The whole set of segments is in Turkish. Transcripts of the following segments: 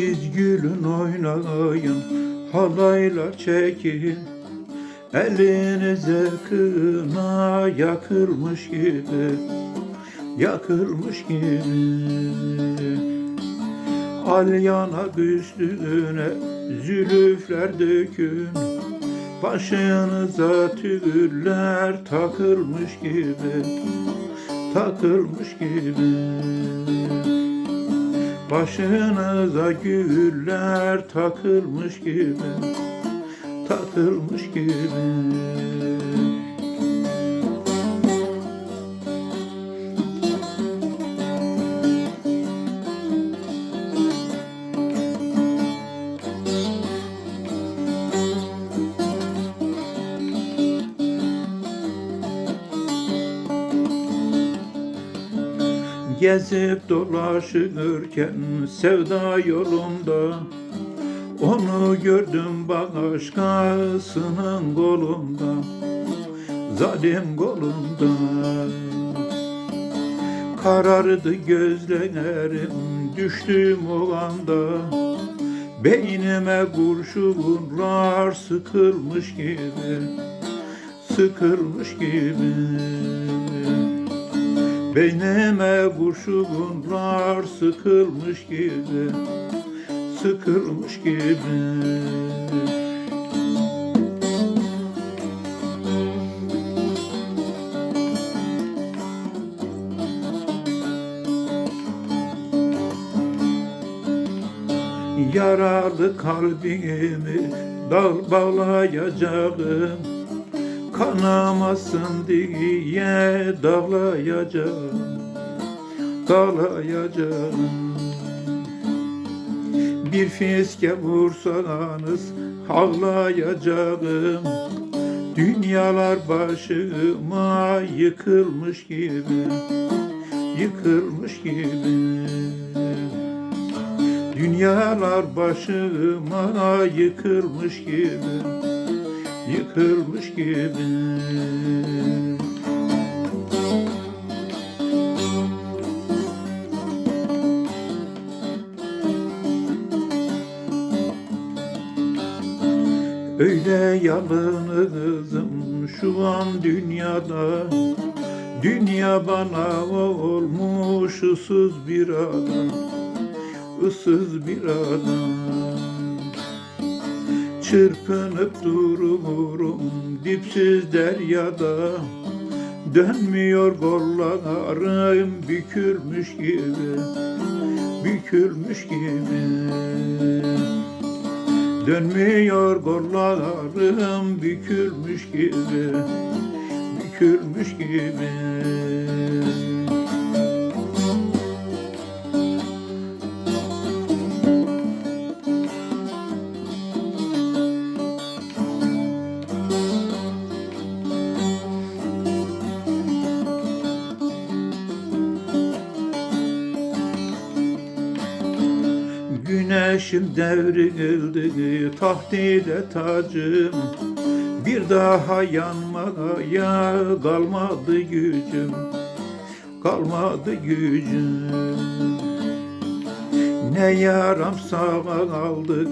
Gülün oynayın, halayla çekin Elinize kına yakılmış gibi Yakılmış gibi. Alyana üstüne zülüfler dökün Başınıza tüller takılmış gibi Takılmış gibi Başınıza güller takılmış gibi Takılmış gibi Gezip dolaşırken sevda yolunda. Onu gördüm başkasının kolunda Zalim kolunda. Karardı gözlerim düştüm o anda. Beynime kurşunlar sıkılmış gibi Sıkılmış gibi Beynime kurşunlar sıkılmış gibi Sıkılmış gibi. Yaralı kalbimi dal bağlayacağım Kanamasın diye dağlayacağım Dağlayacağım Bir fiske vursanız ağlayacağım Dünyalar başıma yıkılmış gibi Yıkılmış gibi. Dünyalar başıma yıkılmış gibi Yıkılmış gibi. Öyle yalnızım şu an dünyada. Dünya bana olmuş ıssız bir adam ıssız bir adam Çırpınıp dururum dipsiz deryada. Dönmüyor kollarım bükülmüş gibi Bükülmüş gibi. Dönmüyor kollarım bükülmüş gibi Bükülmüş gibi Güneşim devrildi tahtide tacım. Bir daha yanmaya kalmadı gücüm Kalmadı gücüm. Ne yaram sağ kaldı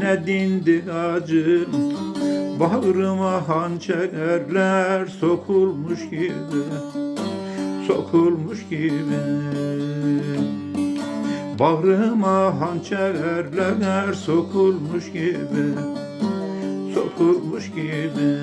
ne dindi acım. Bağrıma hançerler sokulmuş gibi Sokulmuş gibi Bağrıma hançerler sokulmuş gibi Sokulmuş gibi